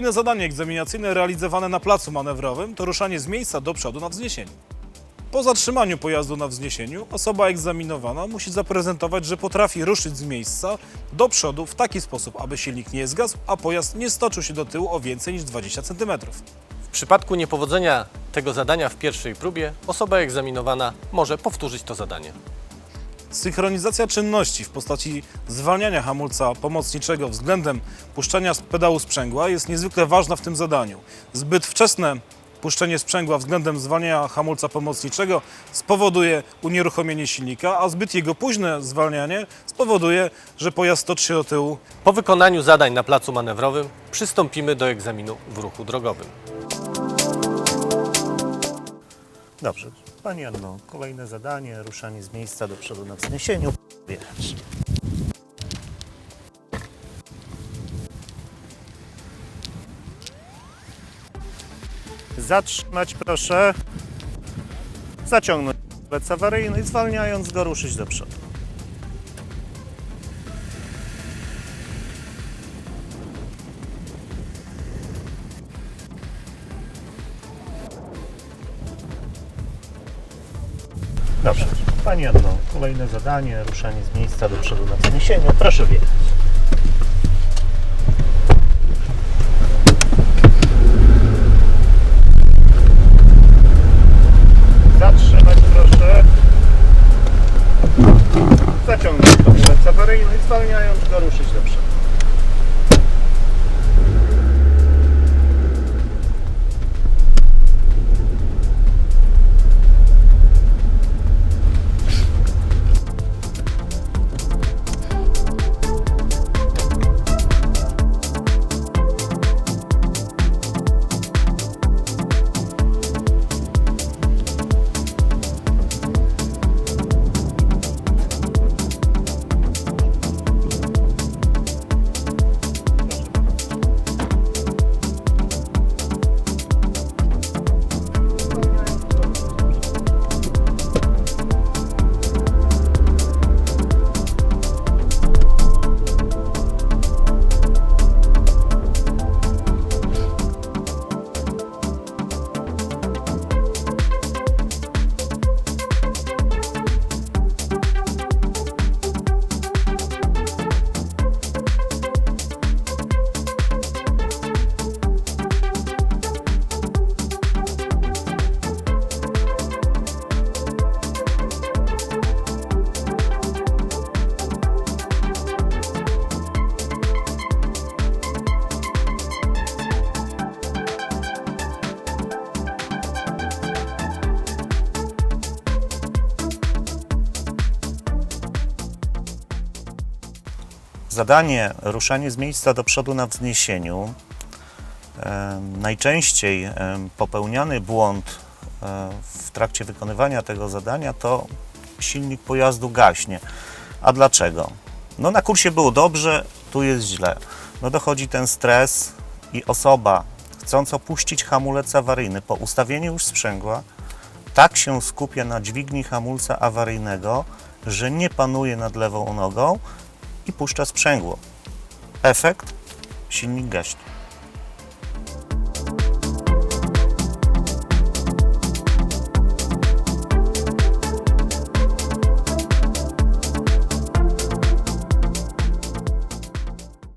Kolejne zadanie egzaminacyjne realizowane na placu manewrowym to ruszanie z miejsca do przodu na wzniesieniu. Po zatrzymaniu pojazdu na wzniesieniu osoba egzaminowana musi zaprezentować, że potrafi ruszyć z miejsca do przodu w taki sposób, aby silnik nie zgasł, a pojazd nie stoczył się do tyłu o więcej niż 20 cm. W przypadku niepowodzenia tego zadania w pierwszej próbie, osoba egzaminowana może powtórzyć to zadanie. Synchronizacja czynności w postaci zwalniania hamulca pomocniczego względem puszczenia z pedału sprzęgła jest niezwykle ważna w tym zadaniu. Zbyt wczesne puszczenie sprzęgła względem zwalniania hamulca pomocniczego spowoduje unieruchomienie silnika, a zbyt jego późne zwalnianie spowoduje, że pojazd toczy się do tyłu Po wykonaniu zadań na placu manewrowym przystąpimy do egzaminu w ruchu drogowym. Dobrze. Pani Anno, kolejne zadanie, ruszanie z miejsca do przodu na wzniesieniu. Zatrzymać proszę. Zaciągnąć lec awaryjny i zwalniając go ruszyć do przodu. Dobrze. Pani Anno, kolejne zadanie, ruszanie z miejsca do przodu na wzniesieniu. Proszę wjechać. Zatrzymać proszę. Zaciągnąć hamulec awaryjny zwalniając Zadanie ruszanie z miejsca do przodu na wzniesieniu. Najczęściej popełniany błąd e, w trakcie wykonywania tego zadania to silnik pojazdu gaśnie. A dlaczego? No na kursie było dobrze, tu jest źle. No dochodzi ten stres i osoba chcąc opuścić hamulec awaryjny po ustawieniu już sprzęgła, tak się skupia na dźwigni hamulca awaryjnego, że nie panuje nad lewą nogą i puszcza sprzęgło. Efekt? Silnik gaśnie.